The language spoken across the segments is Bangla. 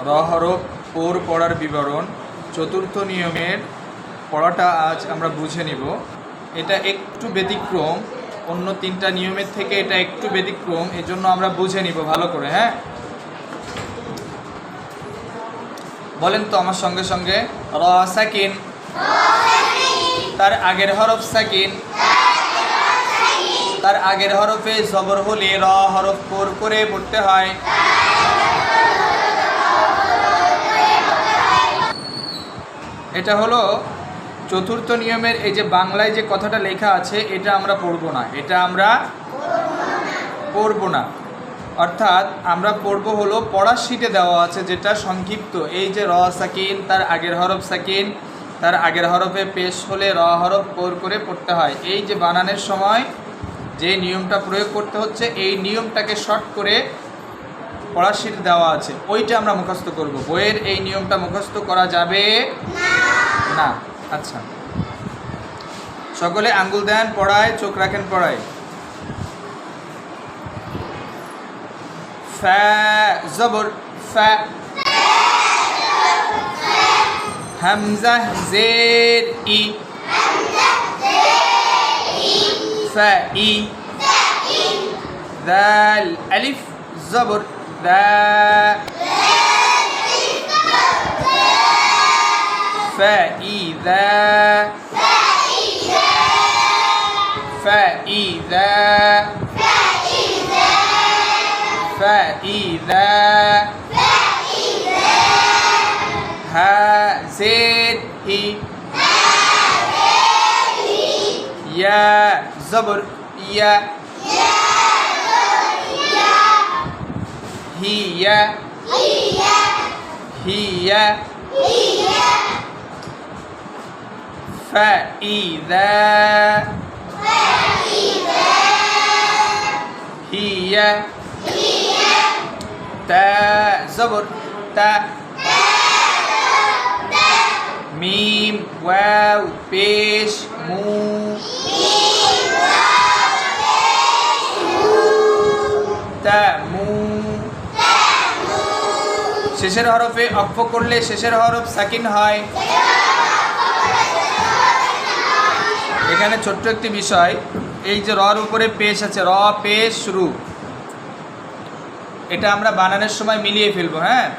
র ওর পড়ার বিবরণ, চতুর্থ নিয়মের পড়াটা আজ আমরা বুঝে নিব। এটা একটু ব্যতিক্রম, অন্য তিনটা নিয়মের থেকে এটা একটু ব্যতিক্রম, এজন্য আমরা বুঝে নিব ভালো করে হ্যাঁ? বলেন তো আমার সঙ্গে সঙ্গে, র সাকিন। তার আগের হরফ সাকিন। তার আগের হরফে জবর হলে র হরফ কোর করে পড়তে হয়। এটা হলো চতুর্থ নিয়মের এই যে বাংলায় যে কথাটা লেখা আছে, এটা আমরা পড়ব না। এটা আমরা পড়ব না। অর্থাৎ আমরা পড়ব হলো, পড়ার শিটে দেওয়া আছে যেটা সংক্ষিপ্ত। এই যে র সাকিন, তার আগের হরফ সাকিন, তার আগের হরফে পেশ হলে র হরফ কোর করে পড়তে হয়। এই যে বানানের সময় যে নিয়মটা প্রয়োগ করতে হচ্ছে, এই নিয়মটাকে শর্ট করে পড়ার শিট দেওয়া আছে। ওইটা আমরা মুখস্থ করব। বইয়ের এই নিয়মটা মুখস্থ করা যাবে না আচ্ছা। সকলে আঙ্গুল দেন, পড়ায়, চোখ রাখেন, পড়ায়। ফা জবর ফা হামজা, জের, ই। ফা ই। দাল, আলিফ, জবর, দা। فإذا فإذا فإذا ها زين هي يا زبر يا هي هي فإذا هي تا زبر تا ميم واو بيش مو তা মু শেষের হরফে অক্ষ করলে শেষের হরফ সাকিন হয় এখানে ছোট্ট একটি বিষয়, এই যে রর উপরে পেশ আছে, র, পেশ, রু। এটা আমরা বানানোর সময় মিলিয়ে ফেলব হ্যাঁ?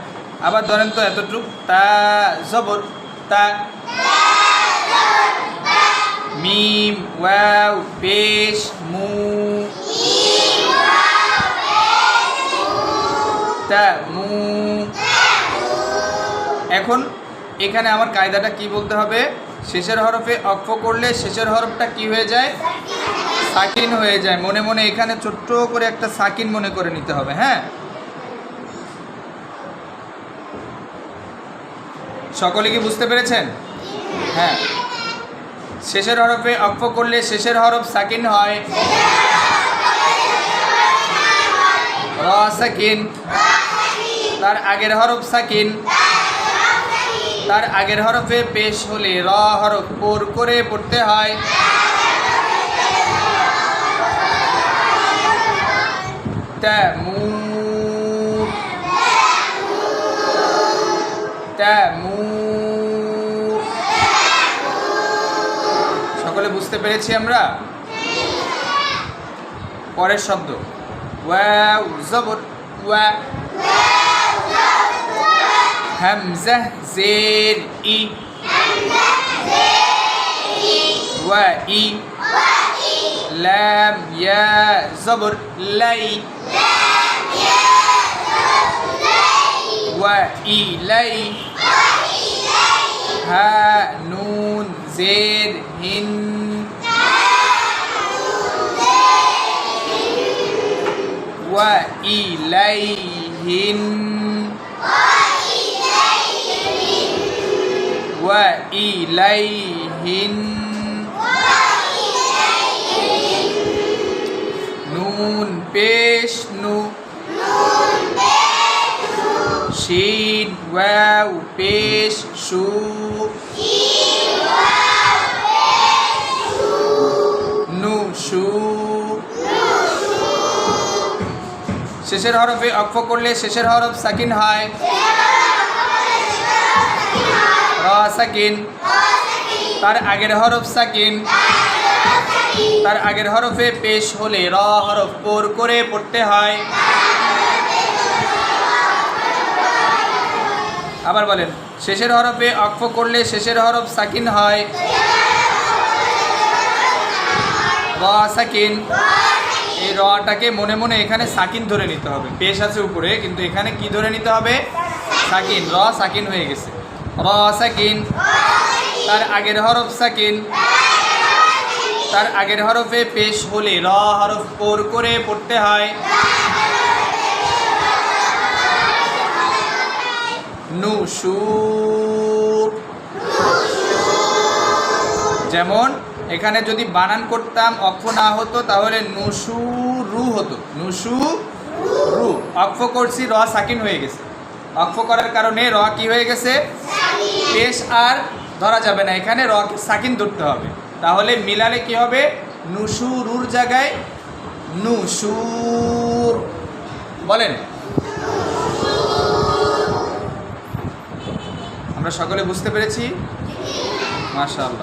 আবার ধরেন তো এতটুক, তা, জবর, তা। মিম, ওয়াও, পেশ, মু। মু। এখন এখানে আমার কায়দাটা কি বলতে হবে? শেষের হরফে অক্ষ করলে শেষের হরফটা কি হয়ে যায়? সাকিন হয়ে যায়। মনে মনে এখানে ছোট্ট করে একটা সাকিন মনে করে নিতে হবে হ্যাঁ? সকলে কি বুঝতে পেরেছেন? হ্যাঁ। শেষের হরফে অক্ষ করলে শেষের হরফ সাকিন হয়। র সাকিন। তার আগের হরফ সাকিন। তার আগের হরফে পেশ হলে র হরফ পোর করে পড়তে হয়। সকলে বুঝতে পেরেছি আমরা? পরের শব্দ। ওয়াও, জবর। ওয়া। হামজা জের ই ওয়া ই লাম ইয়া জবর লাই ওয়া ই লাই হা নুন জের হিন ওয়া ইলাইহিন ওয়া ইলাইহিন নুন পেশ নু শিন ওয়াও পেশ সু নু সু শেষের হরফে অক্ষ করলে শেষের হরফ সাকিন হয় র তার আগের হরফ সাকিন। তার আগের হরফে পেশ হলে র হরফ পোর করে পড়তে হয়। আবার বলেন, শেষের হরফে অক্ষ করলে শেষের হরফ সাকিন হয়। র সাকিন। এই রটাকে মনে মনে এখানে সাকিন ধরে নিতে হবে। পেশ আছে উপরে, কিন্তু এখানে কি ধরে নিতে হবে? সাকিন। র সাকিন হয়ে গেছে। র সাকিন তার আগের হরফ সাকিন। তার আগের হরফে পেশ হলে র হরফ পোর করে পড়তে হয়। নুশুর যেমন, এখানে যদি বানান করতাম অক্ষ না হতো, তাহলে নুসু রু হতো। নুসু রু। অক্ষ করছি, র সাকিন হয়ে গেছে। অক্ষ করার কারণে র কি হয়ে গেছে? পেশ আর ধরা যাবে না। এখানে রক সাকিন ধরতে হবে। তাহলে মিলালে কি হবে? নুসুরুর জায়গায় নুসুর। বলেন। আমরা সকলে বুঝতে পেরেছি? মাশাআল্লাহ।